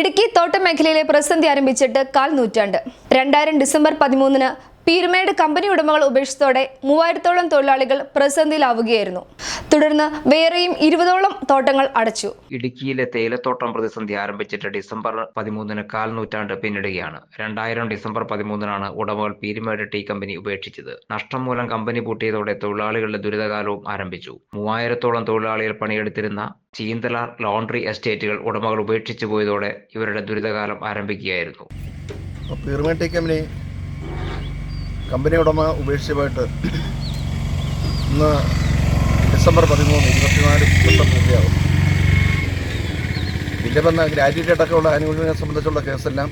ഇടുക്കി തോട്ടം മേഖലയിലെ പ്രതിസന്ധി ആരംഭിച്ചിട്ട് കാൽ നൂറ്റാണ്ട്. രണ്ടായിരം ഡിസംബർ പതിമൂന്നിന് പീരുമേട് കമ്പനി ഉടമകൾ ഉപേക്ഷിച്ചതോടെ മൂവായിരത്തോളം തൊഴിലാളികൾ പ്രതിസന്ധിയിലാവുകയായിരുന്നു. തുടർന്ന് വേറെയും ഇരുപതോളം തോട്ടങ്ങൾ അടച്ചു. ഇടുക്കിയിലെ തേയിലത്തോട്ടം പ്രതിസന്ധി ആരംഭിച്ചിട്ട് ഡിസംബർ പതിമൂന്നിന് കാൽ നൂറ്റാണ്ട് പിന്നിടുകയാണ്. രണ്ടായിരം ഡിസംബർ പതിമൂന്നിനാണ് ഉടമകൾ പീരുമേട് ടീ കമ്പനി ഉപേക്ഷിച്ചത്. നഷ്ടം മൂലം കമ്പനി പൂട്ടിയതോടെ തൊഴിലാളികളുടെ ദുരിതകാലവും ആരംഭിച്ചു. മൂവായിരത്തോളം തൊഴിലാളികൾ പണിയെടുത്തിരുന്ന ചീന്തല ലോണ്ടറി എസ്റ്റേറ്റുകൾ ഉടമകൾ ഉപേക്ഷിച്ചു പോയതോടെ ഇവരുടെ ദുരിതകാലം ആരംഭിക്കുകയായിരുന്നു. കമ്പനി കമ്പനി ഉടമ ഉപേക്ഷിച്ചതായിട്ട് ഇന്ന് ഡിസംബർ പതിമൂന്ന് ഇരുപത്തിനാല് ദിവസം പൂർത്തിയാകും ഇതിന്റെ വന്ന ഗ്രാജുവേറ്റ് അടക്കമുള്ള ആനുകൂല്യങ്ങളെ സംബന്ധിച്ചുള്ള കേസെല്ലാം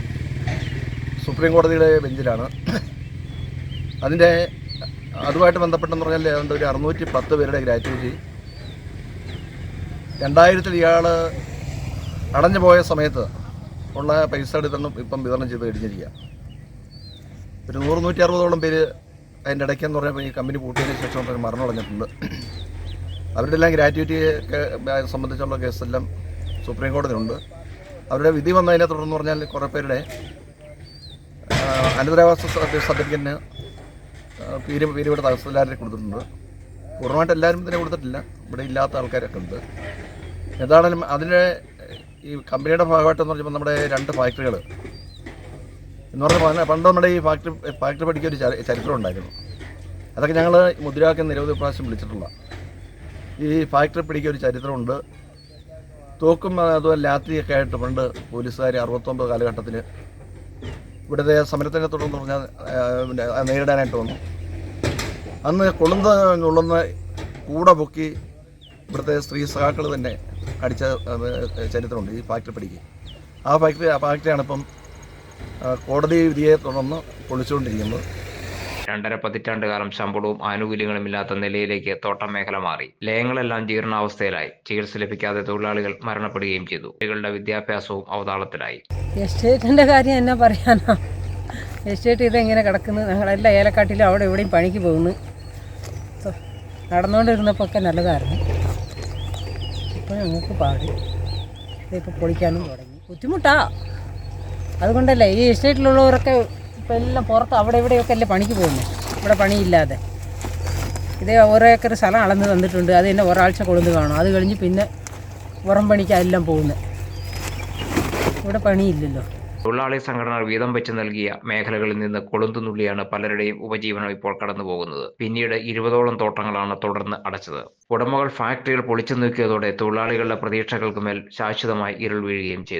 സുപ്രീം കോടതിയുടെ ബെഞ്ചിലാണ്. അതിന്റെ അതുമായിട്ട് ബന്ധപ്പെട്ടെന്ന് പറഞ്ഞാൽ ഏതാണ്ട് ഒരു അറുന്നൂറ്റി പത്ത് പേരുടെ ഗ്രാറ്റുവിറ്റി രണ്ടായിരത്തിൽ ഇയാൾ അടഞ്ഞു പോയ സമയത്ത് ഉള്ള പൈസ എടുത്തൊന്നും ഇപ്പം വിതരണം ചെയ്ത് കഴിഞ്ഞിരിക്കുക ഒരു നൂറ് നൂറ്റി അറുപതോളം പേര് അതിന്റെ ഇടയ്ക്കെന്ന് പറഞ്ഞപ്പോൾ ഈ കമ്പനി പൂട്ടിയതിന് ശേഷം അവർ മരണം അടഞ്ഞിട്ടുണ്ട്. അവരുടെ എല്ലാം ഗ്രാറ്റുവിറ്റി സംബന്ധിച്ചുള്ള കേസെല്ലാം സുപ്രീം കോടതിയിലുണ്ട്. അവരുടെ വിധി വന്നതിനെ തുടർന്ന് പറഞ്ഞാൽ കുറേ പേരുടെ അനന്തരാവാസ സർട്ടി- സർട്ടിഫിക്കറ്റിന് പേര് പീര് പീരിവിടെ തഹസിൽദാരിൽ കൊടുത്തിട്ടുണ്ട്. പൂർണമായിട്ട് എല്ലാവരും തന്നെ കൊടുത്തിട്ടില്ല. ഇവിടെ ഇല്ലാത്ത ആൾക്കാരൊക്കെ ഉണ്ട്. ഏതാണെങ്കിലും അതിന്റെ ഈ കമ്പനിയുടെ ഭാഗമായിട്ടെന്ന് പറഞ്ഞപ്പോൾ നമ്മുടെ രണ്ട് ഫാക്ടറികൾ. എന്ന് പറഞ്ഞാൽ പണ്ട് നമ്മുടെ ഈ ഫാക്ടറി ഫാക്ടറി പഠിക്കാൻ ഒരു ചരിത്രം ഉണ്ടായിരുന്നു. അതൊക്കെ ഞങ്ങൾ മുദ്രാക്കി നിരവധി പ്രാവശ്യം വിളിച്ചിട്ടുള്ള. ഈ ഫാക്ടറി പിടിക്കാൻ ഒരു ചരിത്രമുണ്ട് തോക്കും അതുപോലെ ലാത്തിയൊക്കെ ആയിട്ട് പണ്ട് പോലീസുകാർ അറുപത്തൊമ്പത് കാലഘട്ടത്തിൽ ഇവിടുത്തെ സമരത്തിനെ തുടർന്ന് പറഞ്ഞാൽ നേരിടാനായിട്ട് വന്നു. അന്ന് കൊളുന്ത നുള്ളുന്ന കൂടെ പൊക്കി ഇവിടുത്തെ സ്ത്രീ സഹാക്കൾ തന്നെ അടിച്ച ചരിത്രമുണ്ട് ഈ ഫാക്ടറി പിടിക്ക് ആ ഫാക്ടറി ആ ഫാക്ടറിയാണ് ഇപ്പം കോടതി വിധിയെ തുടർന്ന് പൊളിച്ചുകൊണ്ടിരിക്കുന്നത്. രണ്ടര പതിറ്റാണ്ട് കാലം ശമ്പളവും ആനുകൂല്യങ്ങളും ഇല്ലാത്ത നിലയിലേക്ക് തോട്ടം മേഖല മാറി. ലയങ്ങളെല്ലാം ജീർണാവസ്ഥയിലായി. ചികിത്സ ലഭിക്കാതെ തൊഴിലാളികൾ മരണപ്പെടുകയും ചെയ്തു. കുട്ടികളുടെ വിദ്യാഭ്യാസവും അവതാളത്തിലായി. എസ്റ്റേറ്റിന്റെ കാര്യം എന്നാ പറയാനാ? എസ്റ്റേറ്റ് ഇതെങ്ങനെ കിടക്കുന്നു? ഞങ്ങളെല്ലാം ഏലക്കാട്ടിലും അവിടെ എവിടെയും പണിക്ക് പോകുന്നു. നടന്നുകൊണ്ടിരുന്നപ്പോൾ ഒക്കെ നല്ലതായിരുന്നു. ഇപ്പോൾ ഞങ്ങൾക്ക് പാടി. ഇതിപ്പോൾ പൊളിക്കാനും തുടങ്ങി. ബുദ്ധിമുട്ടാ. അതുകൊണ്ടല്ലേ ഈ എസ്റ്റേറ്റിലുള്ളവരൊക്കെ ഇപ്പം എല്ലാം പുറത്ത് അവിടെ ഇവിടെയൊക്കെ അല്ലേ പണിക്ക് പോകുന്നത് ഇവിടെ പണിയില്ലാതെ. ഇതേ ഓരോ ഏക്കർ സ്ഥലം അളന്ന് തന്നിട്ടുണ്ട്. അത് തന്നെ ഒരാഴ്ച കൊളുന്ന് കാണും. അത് കഴിഞ്ഞ് പിന്നെ പുറം പണിക്കെല്ലാം പോകുന്നത് ഇവിടെ പണിയില്ലല്ലോ. തൊഴിലാളി സംഘടനകൾ വീതം വെച്ച് നൽകിയ മേഖലകളിൽ നിന്ന് കൊളുന്തുന്നുള്ളിയാണ് പലരുടെയും ഉപജീവനം ഇപ്പോൾ കടന്നു പോകുന്നത് പിന്നീട് ഇരുപതോളം തോട്ടങ്ങളാണ് തുടർന്ന് അടച്ചത്. ഉടമകൾ ഫാക്ടറികൾ പൊളിച്ചു നീക്കിയതോടെ തൊഴിലാളികളുടെ പ്രതീക്ഷകൾക്ക് മേൽ ശാശ്വതമായി ഇരുൾ വീഴുകയും ചെയ്തു.